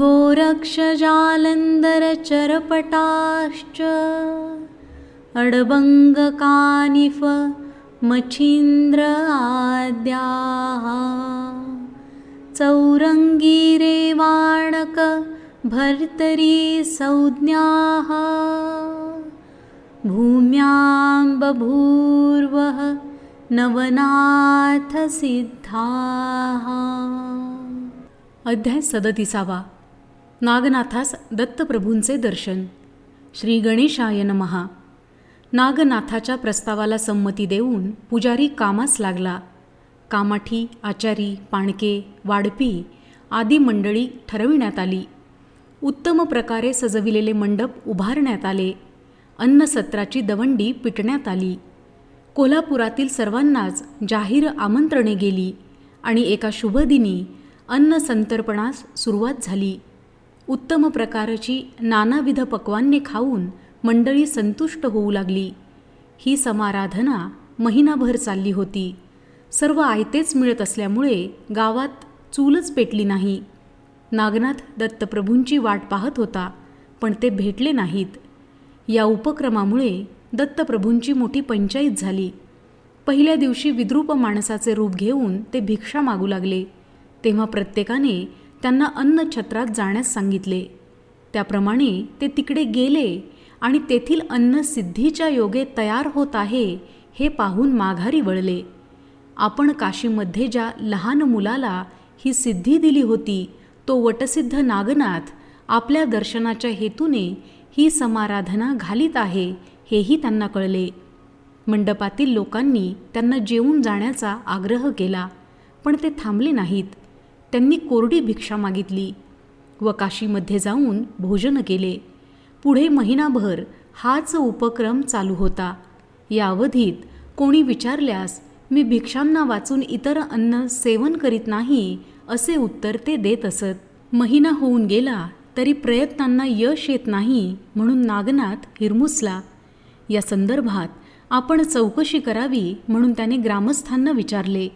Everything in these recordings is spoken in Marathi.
गोरक्षजालन्धरचरपटाश्च अडबङ्गकानिफ मच्छीन्द्र आद्याः चौरङ्गीरेवाणक भर्तरी संज्ञाः भूम्यां बभूर्वः नवनाथसिद्धाः। अध्याय सदतीसावा। नागनाथास दत्तप्रभूंचे दर्शन. श्री गणेशाय नमहा. नागनाथाच्या प्रस्तावाला संमती देऊन पुजारी कामास लागला. कामाठी आचारी पाणके वाडपी आदी मंडळी ठरविण्यात आली. उत्तम प्रकारे सजविलेले मंडप उभारण्यात आले. अन्नसत्राची दवंडी पिटण्यात आली. कोल्हापुरातील सर्वांनाच जाहीर आमंत्रणे गेली आणि एका शुभदिनी अन्न संतर्पणास सुरुवात झाली. उत्तम प्रकारची नानाविध पक्वान्ने खाऊन मंडळी संतुष्ट होऊ लागली. ही समाराधना महिनाभर चालली होती. सर्व आयतेच मिळत असल्यामुळे गावात चूलच पेटली नाही. नागनाथ दत्तप्रभूंची वाट पाहत होता पण ते भेटले नाहीत. या उपक्रमामुळे दत्तप्रभूंची मोठी पंचायत झाली. पहिल्या दिवशी विद्रूप माणसाचे रूप घेऊन ते भिक्षा मागू लागले. तेव्हा प्रत्येकाने त्यांना अन्न छत्रात जाण्यास सांगितले. त्याप्रमाणे ते तिकडे गेले आणि तेथील अन्न सिद्धीच्या योगे तयार होत आहे हे पाहून माघारी वळले. आपण काशीमध्ये ज्या लहान मुलाला ही सिद्धी दिली होती तो वटसिद्ध नागनाथ आपल्या दर्शनाच्या हेतूने ही समाराधना घालीत आहे हेही त्यांना कळले. मंडपातील लोकांनी त्यांना जेवून जाण्याचा आग्रह केला पण ते थांबले नाहीत. त्यांनी कोरडी भिक्षा मागितली. व काशीमध्ये जाऊन भोजन केले. पुढे महिनाभर हाच उपक्रम चालू होता. या अवधीत कोणी विचारल्यास मी भिक्षांना वाचून इतर अन्न सेवन करीत नाही असे उत्तर ते देत असत. महिना होऊन गेला तरी प्रयत्नांना यश येत नाही म्हणून नागनाथ हिरमुसला. या संदर्भात आपण चौकशी करावी म्हणून त्याने ग्रामस्थांना विचारले.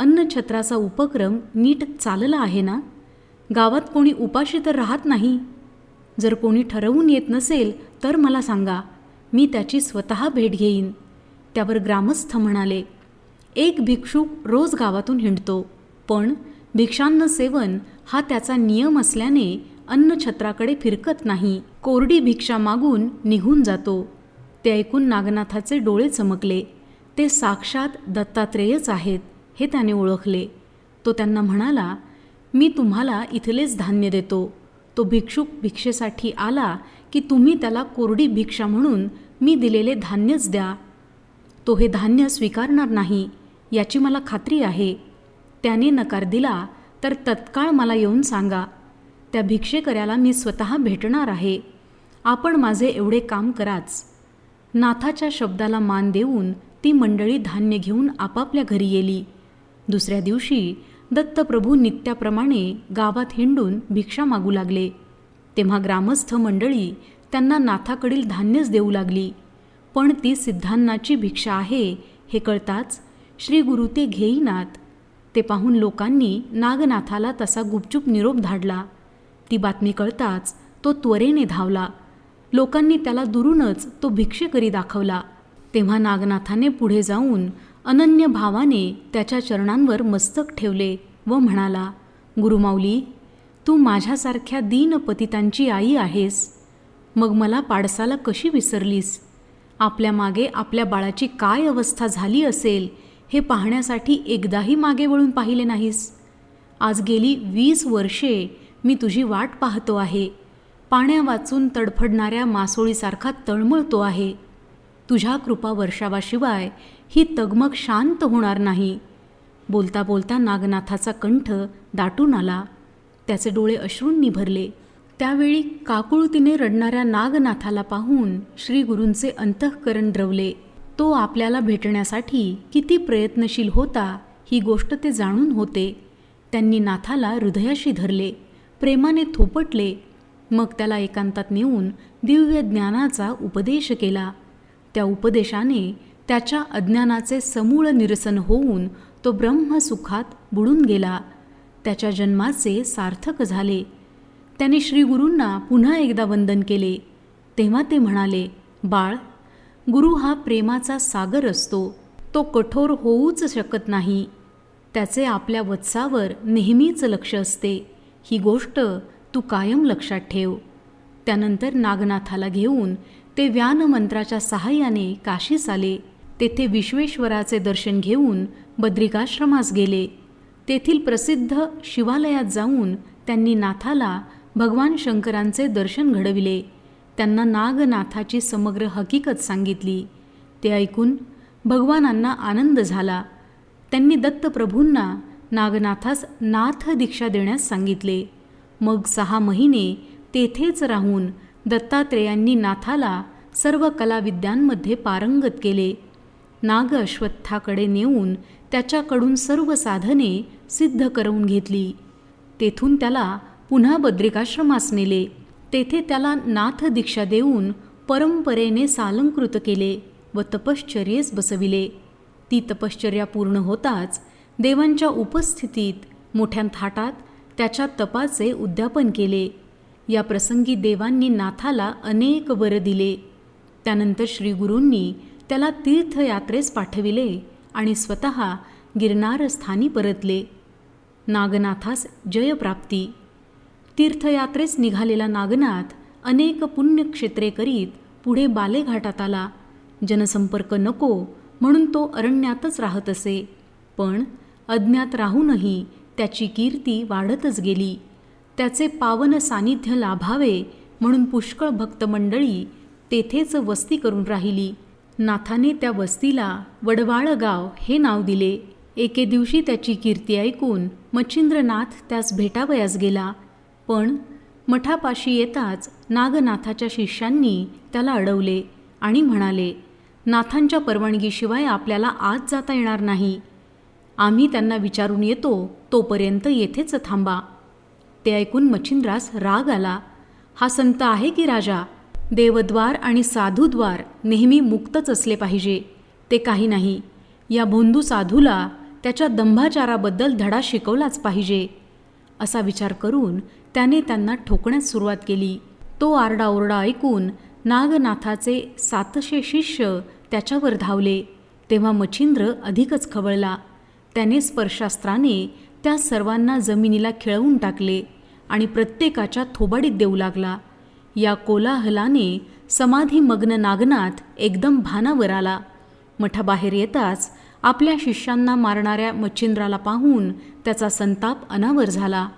अन्नछत्राचा उपक्रम नीट चालला आहे ना? गावात कोणी उपाशी तर राहत नाही? जर कोणी ठरवून येत नसेल तर मला सांगा. मी त्याची स्वतः भेट घेईन. त्यावर ग्रामस्थ म्हणाले एक भिक्षुक रोज गावातून हिंडतो. पण भिक्षान्न सेवन हा त्याचा नियम असल्याने अन्नछत्राकडे फिरकत नाही. कोरडी भिक्षा मागून निघून जातो. ते ऐकून नागनाथाचे डोळे चमकले. ते साक्षात दत्तात्रेयच आहेत. हे त्याने ओळखले. तो त्यांना म्हणाला मी तुम्हाला इथलेच धान्य देतो. तो भिक्षुक भिक्षेसाठी आला की तुम्ही त्याला कोरडी भिक्षा म्हणून मी दिलेले धान्यच द्या. तो हे धान्य स्वीकारणार नाही याची मला खात्री आहे. त्याने नकार दिला तर तत्काळ मला येऊन सांगा. त्या भिक्षेकऱ्याला मी स्वतः भेटणार आहे. आपण माझे एवढे काम कराच. नाथाच्या शब्दाला मान देऊन ती मंडळी धान्य घेऊन आपापल्या घरी गेली. दुसऱ्या दिवशी दत्तप्रभू नित्याप्रमाणे गावात हिंडून भिक्षा मागू लागले. तेव्हा ग्रामस्थ मंडळी त्यांना नाथाकडील धान्यच देऊ लागली. पण ती सिद्धांनाची भिक्षा आहे हे कळताच श्री गुरु ते घेईनात. ते पाहून लोकांनी नागनाथाला तसा गुपचूप निरोप धाडला. ती बातमी कळताच तो त्वरेने धावला. लोकांनी त्याला दुरूनच तो भिक्षेकरी दाखवला. तेव्हा नागनाथाने पुढे जाऊन अनन्य भावाने त्याच्या चरणांवर मस्तक ठेवले व म्हणाला गुरुमाऊली तू माझ्यासारख्या दीनपतितांची आई आहेस. मग मला पाडसाला कशी विसरलीस? आपल्या मागे आपल्या बाळाची काय अवस्था झाली असेल हे पाहण्यासाठी एकदाही मागे वळून पाहिले नाहीस. आज गेली वीस वर्षे मी तुझी वाट पाहतो आहे. पाण्या वाचून तडफडणाऱ्या मासोळीसारखा तळमळतो आहे. तुझ्या कृपा वर्षावाशिवाय ही तगमग शांत होणार नाही. बोलता बोलता नागनाथाचा कंठ दाटून आला. त्याचे डोळे अश्रूंनी भरले. त्यावेळी काकुळतीने रडणाऱ्या नागनाथाला पाहून श्रीगुरूंचे अंतःकरण द्रवले. तो आपल्याला भेटण्यासाठी किती प्रयत्नशील होता ही गोष्ट ते जाणून होते. त्यांनी नाथाला हृदयाशी धरले. प्रेमाने थोपटले. मग त्याला एकांतात नेऊन दिव्य ज्ञानाचा उपदेश केला. त्या उपदेशाने त्याच्या अज्ञानाचे समूळ निरसन होऊन तो ब्रह्मसुखात बुडून गेला. त्याच्या जन्माचे सार्थक झाले. त्याने श्रीगुरूंना पुन्हा एकदा वंदन केले. तेव्हा ते म्हणाले बाळ गुरु हा प्रेमाचा सागर असतो. तो कठोर होऊच शकत नाही. त्याचे आपल्या वत्सावर नेहमीच लक्ष असते. ही गोष्ट तू कायम लक्षात ठेव. त्यानंतर नागनाथाला घेऊन ते व्यानमंत्राच्या सहाय्याने काशीस आले. तेथे विश्वेश्वराचे दर्शन घेऊन बद्रिकाश्रमास गेले. तेथील प्रसिद्ध शिवालयात जाऊन त्यांनी नाथाला भगवान शंकरांचे दर्शन घडविले. त्यांना नागनाथाची समग्र हकीकत सांगितली. ते ऐकून भगवानांना आनंद झाला. त्यांनी दत्तप्रभूंना नागनाथास नाथ दीक्षा देण्यास सांगितले. मग सहा महिने तेथेच राहून दत्तात्रेयांनी नाथाला सर्व कलाविद्यांमध्ये पारंगत केले. नाग अश्वत्थाकडे नेऊन त्याच्याकडून सर्व साधने सिद्ध करून घेतली. तेथून त्याला पुन्हा बद्रिकाश्रमास नेले. तेथे त्याला नाथ दीक्षा देऊन परंपरेने सालंकृत केले व तपश्चर्येस बसविले. ती तपश्चर्या पूर्ण होताच देवांच्या उपस्थितीत मोठ्या थाटात त्याच्या तपाचे उद्यापन केले. या प्रसंगी देवांनी नाथाला अनेक वर दिले. त्यानंतर श्रीगुरूंनी त्याला तीर्थयात्रेस पाठविले आणि स्वतः गिरनार स्थानी परतले. नागनाथास जयप्राप्ती. तीर्थयात्रेस निघालेला नागनाथ अनेक पुण्यक्षेत्रे करीत पुढे बालेघाटात आला. जनसंपर्क नको म्हणून तो अरण्यातच राहत असे. पण अज्ञात राहूनही त्याची कीर्ती वाढतच गेली. त्याचे पावन सानिध्य लाभावे म्हणून पुष्कळ भक्तमंडळी तेथेच वस्ती करून राहिली. नाथाने त्या वस्तीला वडवाळ गाव हे नाव दिले. एके दिवशी त्याची कीर्ती ऐकून मच्छिंद्रनाथ त्यास भेटावयास गेला. पण मठापाशी येताच नागनाथाच्या शिष्यांनी त्याला अडवले आणि म्हणाले नाथांच्या परवानगीशिवाय आपल्याला आज जाता येणार नाही. आम्ही त्यांना विचारून येतो तोपर्यंत येथेच थांबा. ते ऐकून मच्छिंद्रास राग आला हा संत आहे की राजा? देवद्वार आणि साधूद्वार नेहमी मुक्तच असले पाहिजे. ते काही नाही. या भोंदू साधूला त्याच्या दंभाचाराबद्दल धडा शिकवलाच पाहिजे. असा विचार करून त्याने त्यांना ठोकण्यास सुरुवात केली. तो आरडाओरडा ऐकून नागनाथाचे सातशे शिष्य त्याच्यावर धावले. तेव्हा मच्छिंद्र अधिकच खवळला. त्याने स्पर्शास्त्राने त्या सर्वांना जमिनीला खिळवून टाकले आणि प्रत्येकाच्या थोबाडीत देऊ लागला. या कोलाहलाने समाधीमग्न नागनाथ एकदम भानावर आला. मठाबाहेर येताच आपल्या शिष्यांना मारणाऱ्या मच्छिंद्राला पाहून त्याचा संताप अनावर झाला.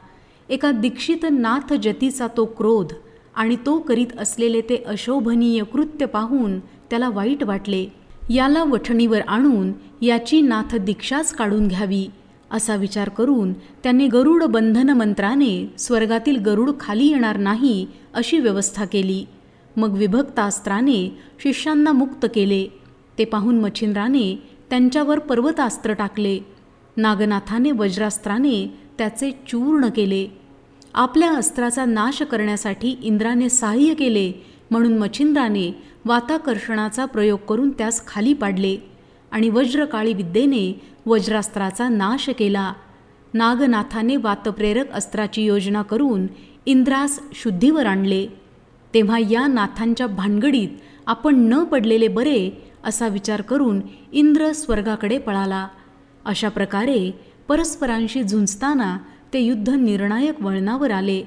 एका दीक्षित नाथ जतीचा तो क्रोध आणि तो करीत असलेले ते अशोभनीय कृत्य पाहून त्याला वाईट वाटले. याला वठणीवर आणून याची नाथ दीक्षाच काढून घ्यावी. असा विचार करून त्यांनी गरुड बंधन मंत्राने स्वर्गातील गरुड खाली येणार नाही अशी व्यवस्था केली. मग विभक्तास्त्राने शिष्यांना मुक्त केले. ते पाहून मच्छिंद्राने त्यांच्यावर पर्वतास्त्र टाकले. नागनाथाने वज्रास्त्राने त्याचे चूर्ण केले. आपल्या अस्त्राचा नाश करण्यासाठी इंद्राने सहाय्य केले म्हणून मच्छिंद्राने वाताकर्षणाचा प्रयोग करून त्यास खाली पाडले आणि वज्रकाळी विद्येने वज्रास्त्राचा नाश केला. नागनाथाने वातप्रेरक अस्त्राची योजना करून इंद्रास शुद्धीवर आणले. तेव्हा या नाथांच्या भानगडीत आपण न पडलेले बरे असा विचार करून इंद्र स्वर्गाकडे पळाला. अशा प्रकारे परस्परांशी झुंजताना ते युद्ध निर्णायक वळणावर आले.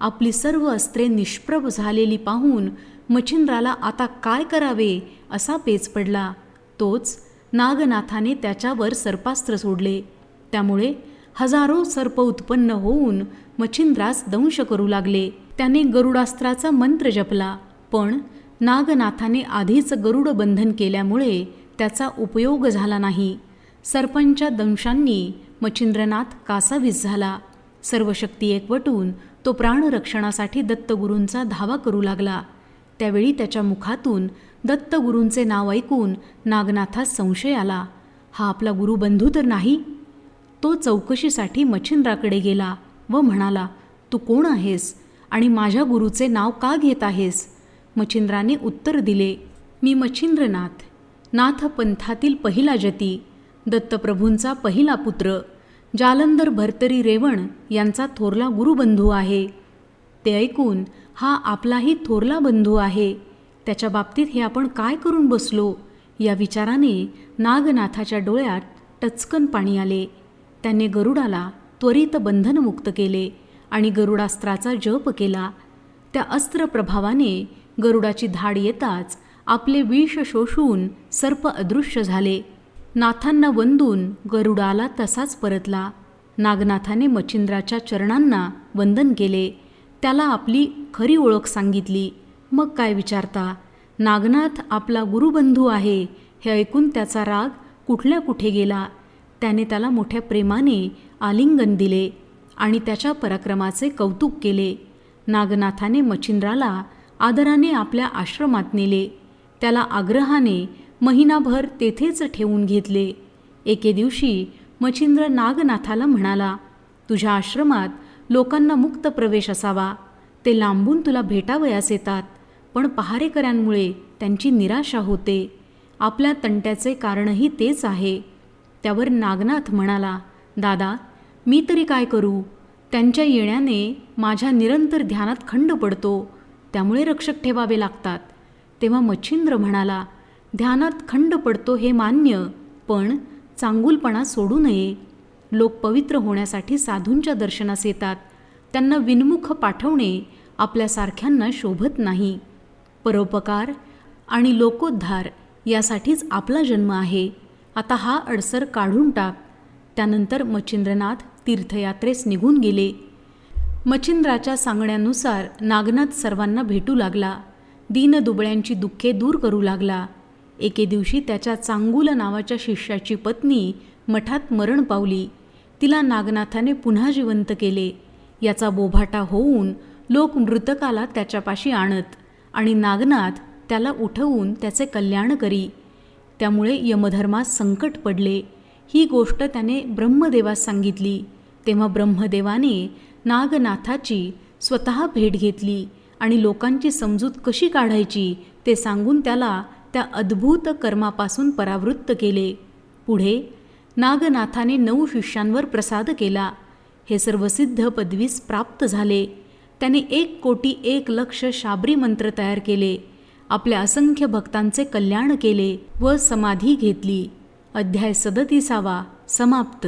आपली सर्व अस्त्रे निष्प्रभ झालेली पाहून मच्छिंद्राला आता काय करावे असा पेच पडला. तोच नागनाथाने त्याच्यावर सर्पास्त्र सोडले. त्यामुळे हजारो सर्प उत्पन्न होऊन मच्छिंद्रास दंश करू लागले. त्याने गरुडास्त्राचा मंत्र जपला पण नागनाथाने आधीच गरुड बंधन केल्यामुळे त्याचा उपयोग झाला नाही. सर्पांच्या दंशांनी मच्छिंद्रनाथ कासावीस झाला. सर्व शक्ती एकवटून तो प्राणरक्षणासाठी दत्तगुरूंचा धावा करू लागला. त्यावेळी त्याच्या मुखातून दत्तगुरूंचे नाव ऐकून नागनाथास संशय आला. हा आपला गुरुबंधू तर नाही. तो चौकशीसाठी मच्छिंद्राकडे गेला व म्हणाला तू कोण आहेस आणि माझ्या गुरुचे नाव का घेत आहेस? मच्छिंद्राने उत्तर दिले मी मच्छिंद्रनाथ नाथपंथातील पहिला जती दत्तप्रभूंचा पहिला पुत्र जालंधर भर्तरी रेवण यांचा थोरला गुरुबंधू आहे. ते ऐकून हा आपलाही थोरला बंधू आहे. त्याच्या बाबतीत हे आपण काय करून बसलो? या विचाराने नागनाथाच्या डोळ्यात टचकन पाणी आले. त्याने गरुडाला त्वरित बंधनमुक्त केले आणि गरुडास्त्राचा जप केला. त्या अस्त्र प्रभावाने गरुडाची धाड येताच आपले विष शोषून सर्प अदृश्य झाले. नाथांना वंदून गरुडाला तसाच परतला. नागनाथाने मच्छिंद्राच्या चरणांना वंदन केले. त्याला आपली खरी ओळख सांगितली. मग काय विचारता? नागनाथ आपला गुरुबंधू आहे हे ऐकून त्याचा राग कुठल्या कुठे गेला? त्याने त्याला मोठ्या प्रेमाने आलिंगन दिले आणि त्याच्या पराक्रमाचे कौतुक केले. नागनाथाने मच्छिंद्राला आदराने आपल्या आश्रमात नेले. त्याला आग्रहाने महिनाभर तेथेच ठेवून घेतले. एके दिवशी मच्छिंद्र नागनाथाला म्हणाला तुझ्या आश्रमात लोकांना मुक्त प्रवेश असावा. ते लांबून तुला भेटावयास येतात. पण पहारेकऱ्यांमुळे त्यांची निराशा होते. आपल्या तंट्याचे कारणही तेच आहे. त्यावर नागनाथ म्हणाला दादा मी तरी काय करू? त्यांच्या येण्याने माझ्या निरंतर ध्यानात खंड पडतो. त्यामुळे रक्षक ठेवावे लागतात. तेव्हा मच्छिंद्र म्हणाला ध्यानात खंड पडतो हे मान्य पण चांगुलपणा सोडू नये. लोक पवित्र होण्यासाठी साधूंच्या दर्शनास येतात. त्यांना विनमुख पाठवणे आपल्यासारख्यांना शोभत नाही. परोपकार आणि लोकोद्धार यासाठीच आपला जन्म आहे. आता हा अडसर काढून टाक. त्यानंतर मच्छिंद्रनाथ तीर्थयात्रेस निघून गेले. मच्छिंद्राच्या सांगण्यानुसार नागनाथ सर्वांना भेटू लागला. दीनदुबळ्यांची दुःखे दूर करू लागला. एके दिवशी त्याच्या चांगुल नावाच्या शिष्याची पत्नी मठात मरण पावली. तिला नागनाथाने पुन्हा जिवंत केले. याचा बोभाटा होऊन लोक मृतकाला त्याच्यापाशी आणत आणि नागनाथ त्याला उठवून त्याचे कल्याण करी. त्यामुळे यमधर्मास संकट पडले. ही गोष्ट त्याने ब्रह्मदेवास सांगितली. तेव्हा ब्रह्मदेवाने नागनाथाची स्वतः भेट घेतली आणि लोकांची समजूत कशी काढायची ते सांगून त्याला त्या अद्भुत कर्मापासून परावृत्त केले. पुढे नागनाथाने नऊ शिष्यांवर प्रसाद केला. हे सर्व सिद्ध पदवीस प्राप्त झाले. त्याने एक कोटी एक लक्ष शाबरी मंत्र तयार केले. आपल्या असंख्य भक्तांचे कल्याण केले व समाधी घेतली. अध्याय सदतीसावा समाप्त.